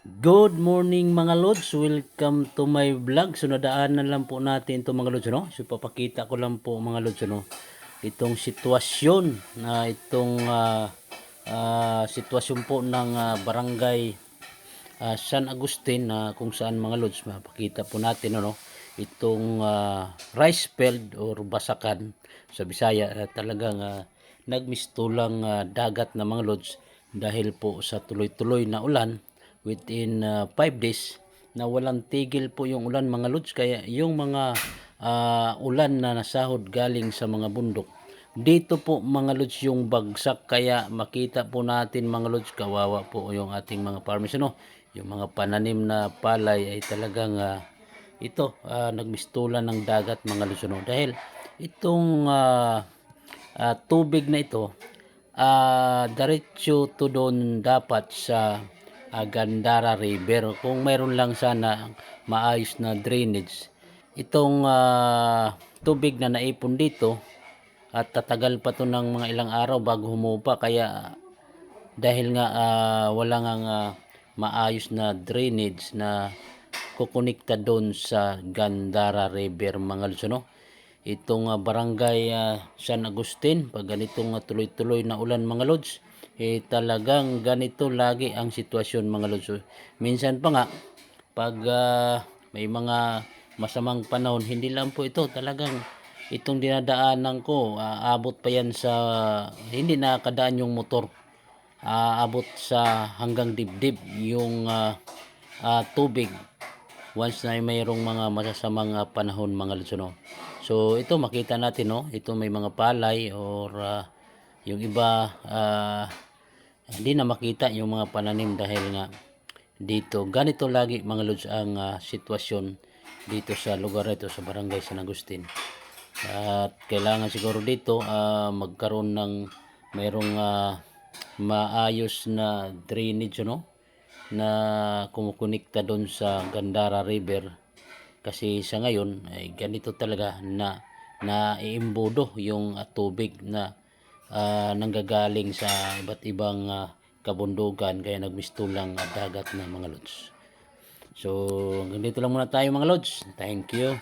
Good morning mga lods, welcome to my vlog. So nadaanan lang po natin ito mga lods, no? So papakita ko lang po mga lods, no? Itong sitwasyon na itong ah, ah, sitwasyon po ng ah, barangay ah, San Agustin na kung saan mga lods mapakita po natin ano itong ah, rice field or basakan sa Bisaya na talagang uh, nagmistulang ah, dagat na mga lods dahil po sa tuloy-tuloy na ulan within 5 days na walang tigil po yung ulan mga lods. Kaya yung mga ah, ulan na nasahod galing sa mga bundok dito po mga lods yung bagsak. Kaya makita po natin mga lods kawawa po yung ating mga farmers. Ano yung mga pananim na palay ay talagang ah, ito ah, nagmistulan ng dagat mga lods ano. Dahil itong ah, ah, tubig na ito ah diretso to doon dapat sa ah, Gandara River. Kung mayroon lang sana maayos na drainage itong ah, tubig na naipon dito at tatagal pa to ng mga ilang araw bago humupa kaya dahil nga ah, wala nga nga maayos na drainage na kukonekta doon sa Gandara River mga lusono itong ah, barangay ah, San Agustin pag ganitong ah, tuloy-tuloy na ulan mga lods eh talagang ganito lagi ang sitwasyon mga lods minsan pa nga pag ah, may mga masamang panahon hindi lang po ito talagang itong dinadaanan ko ah, abot pa yan sa hindi nakakadaan yung motor. Aabot sa hanggang dibdib yung ah, ah, tubig once na mayroong mga masasamang ah, panahon mga lutsuno. So ito makita natin no, ito may mga palay or ah, yung iba ah, hindi na makita yung mga pananim dahil nga dito ganito lagi mga lods ang ah, sitwasyon dito sa lugar ito sa barangay San Agustin. At kailangan siguro dito ah, magkaroon ng mayroong ah, maayos na drainage no na kumukonekta doon sa Gandara River kasi sa ngayon ay ganito talaga na na iimbudo yung ah, tubig na ah, nanggagaling sa iba't ibang ah, kabundugan kaya nagmistulang ah, dagat na mga lods. So, hanggang dito lang muna tayo mga lods. Thank you.